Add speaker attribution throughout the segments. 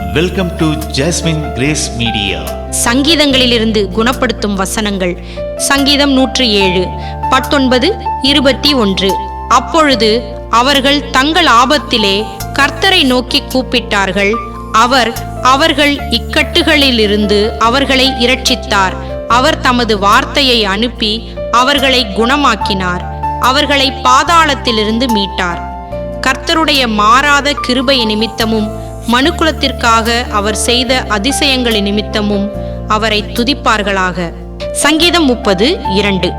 Speaker 1: Welcome to Jasmine Grace media
Speaker 2: சங்கீதங்களிலிருந்து குணப்படுத்தும் வசனங்கள். சங்கீதம் நூற்று ஏழு பத்தொன்பது இருபத்தி ஒன்று. அப்பொழுது அவர்கள் தங்கள் ஆபத்திலே கர்த்தரை நோக்கி கூப்பிட்டார்கள். அவர் அவர்கள் இக்கட்டுகளிலிருந்து அவர்களை இரட்சித்தார். அவர் தமது வார்த்தையை அனுப்பி அவர்களை குணமாக்கினார். அவர்களை பாதாளத்திலிருந்து மீட்டார். கர்த்தருடைய மாறாத கிருபை நிமித்தமும் மனுக்குலத்திற்காக அவர் செய்த அதிசயங்களின் நிமித்தமும் அவரை துதிப்பார்களாக. சங்கீதம் முப்பது இரண்டு.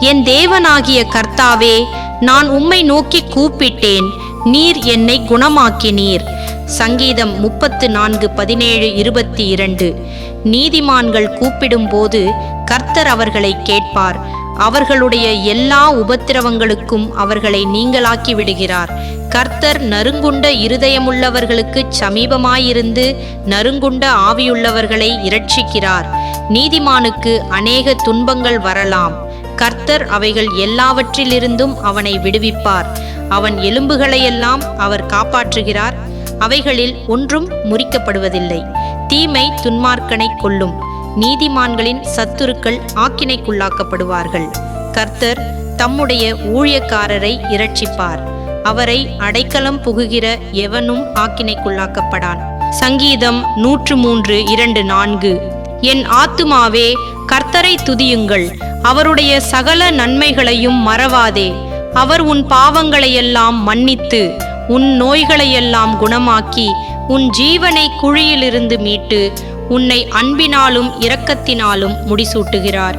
Speaker 2: என் தேவனாகிய கர்த்தாவே நான் உம்மை நோக்கி கூப்பிட்டேன். நீர் என்னை குணமாக்கினீர். சங்கீதம் முப்பத்து நான்கு பதினேழு இருபத்தி இரண்டு. நீதிமான்கள் கூப்பிடும்போது கர்த்தர் அவர்களை கேட்பார். அவர்களுடைய எல்லா உபத்திரவங்களுக்கும் அவர்களை நீங்களாக்கி விடுகிறார். கர்த்தர் நறுங்குண்ட இருதயமுள்ளவர்களுக்கு சமீபமாயிருந்து நறுங்குண்ட ஆவியுள்ளவர்களை இரட்சிக்கிறார். நீதிமானுக்கு அநேக துன்பங்கள் வரலாம். கர்த்தர் அவைகள் எல்லாவற்றிலிருந்தும் அவனை விடுவிப்பார். அவன் எலும்புகளையெல்லாம் அவர் காப்பாற்றுகிறார். அவைகளில் ஒன்றும் முறிக்கப்படுவதில்லை. தீமை துன்மார்க்கனை கொல்லும். நீதிமான்களின் சத்துருக்கள் ஆக்கினைக்குள்ளாக்கப்படுவார்கள். கர்த்தர் தம்முடைய ஊழியக்காரரை இரட்சிப்பார். அவரை அடைக்கலம் புகுகிற எவனும் ஆக்கினைக்குள்ளாக்கப்படான். சங்கீதம் நூற்று மூன்று இரண்டு நான்கு. என் ஆத்துமாவே கர்த்தரை துதியுங்கள். அவருடைய சகல நன்மைகளையும் மறவாதே. அவர் உன் பாவங்களையெல்லாம் மன்னித்து உன் நோய்களையெல்லாம் குணமாக்கி உன் ஜீவனை குழியிலிருந்து மீட்டு உன்னை அன்பினாலும் இரக்கத்தினாலும் முடிசூட்டுகிறார்.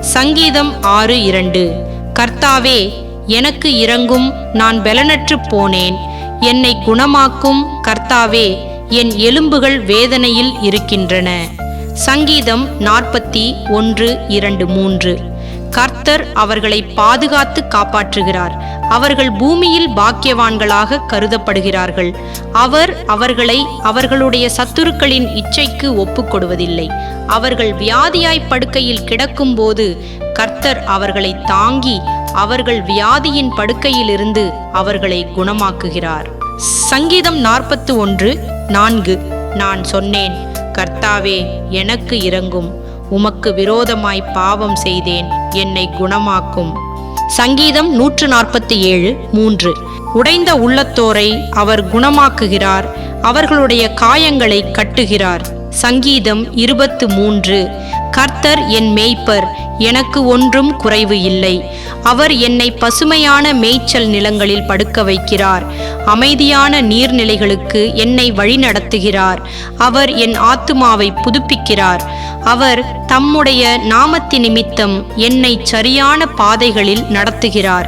Speaker 2: சங்கீதம் ஆறு இரண்டு. கர்த்தாவே எனக்கு இறங்கும் நான் பெலனற்றுப் போனேன். என்னை குணமாக்கும் கர்த்தாவே என் எலும்புகள் வேதனையில் இருக்கின்றன. சங்கீதம் நாற்பத்தி ஒன்று இரண்டு மூன்று. கர்த்தர் அவர்களை பாதுகாத்து காப்பாற்றுகிறார். அவர்கள் பூமியில் பாக்கியவான்களாக கருதப்படுகிறார்கள். அவர் அவர்களை அவர்களுடைய சத்துருக்களின் இச்சைக்கு ஒப்புக்கொடுவதில்லை. அவர்கள் வியாதியாய் படுக்கையில் கிடக்கும்போது கர்த்தர் அவர்களை தாங்கி அவர்கள் வியாதியின் படுக்கையிலிருந்து அவர்களை குணமாக்குகிறார். சங்கீதம் நாற்பத்து ஒன்று நான்கு. நான் சொன்னேன் கர்த்தாவே எனக்கு இறங்கும் உமக்கு விரோதமாய் பாவம் செய்தேன். என்னை குணமாக்கும். சங்கீதம் நூற்று நாற்பத்தி ஏழு மூன்று. உடைந்த உள்ளத்தோரை அவர் குணமாக்குகிறார் அவர்களுடைய காயங்களை கட்டுகிறார். சங்கீதம் இருபத்து மூன்று. கர்த்தர் என் மேய்ப்பர் எனக்கு ஒன்றும் குறைவு இல்லை. அவர் என்னை பசுமையான மேய்ச்சல் நிலங்களில் படுக்க வைக்கிறார். அமைதியான நீர்நிலைகளுக்கு என்னை வழிநடத்துகிறார். அவர் என் ஆத்துமாவை புதுப்பிக்கிறார். அவர் தம்முடைய நாமத்தி நிமித்தம் என்னை சரியான பாதைகளில் நடத்துகிறார்.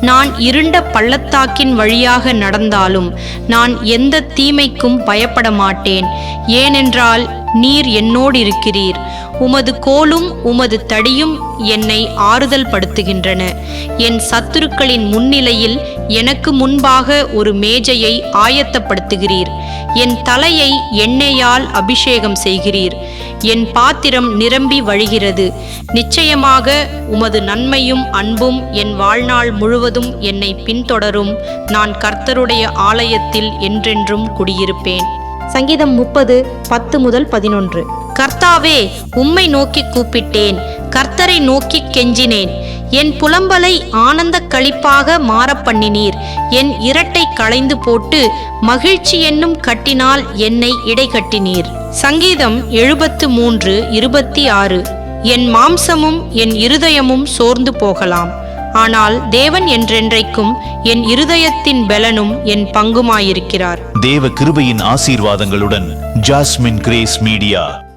Speaker 2: நான் இருண்ட பள்ளத்தாக்கின் வழியாக நடந்தாலும் நான் எந்த தீமைக்கும் பயப்பட மாட்டேன் ஏனென்றால் நீர் என்னோடு இருக்கிறீர் உமது கோலும் உமது தடியும் என்னை ஆறுதல் படுத்துகின்றன என் சத்துருக்களின் முன்னிலையில் எனக்கு முன்பாக ஒரு மேஜையை ஆயத்தப்படுத்துகிறீர். என் தலையை எண்ணெயால் அபிஷேகம் செய்கிறீர். என் பாத்திரம் நிரம்பி வழிகிறது. நிச்சயமாக உமது நன்மையும் அன்பும் என் வாழ்நாள் முழுவதும் என்னை பின்தொடரும். நான் கர்த்தருடைய ஆலயத்தில் என்றென்றும் குடியிருப்பேன். சங்கீதம் முப்பது பத்து முதல் பதினொன்று. கர்த்தாவே உம்மை நோக்கி கூப்பிட்டேன். கர்த்தரை நோக்கி கெஞ்சினேன். என் புலம்பலை ஆனந்த களிப்பாக மாறப் பண்ணினீர். என் இரட்டை களைந்து போட்டு மகிழ்ச்சி என்னும் கட்டினால் என்னை இடைகட்டினீர். சங்கீதம் எழுபத்து மூன்று இருபத்தி ஆறு. என் மாம்சமும் என் இருதயமும் சோர்ந்து போகலாம். ஆனால் தேவன் என்றென்றைக்கும் என் இருதயத்தின் பெலனும் என் பங்குமாயிருக்கிறார்.
Speaker 1: தேவ கிருபையின் ஆசீர்வாதங்களுடன் ஜாஸ்மின் கிரேஸ் மீடியா.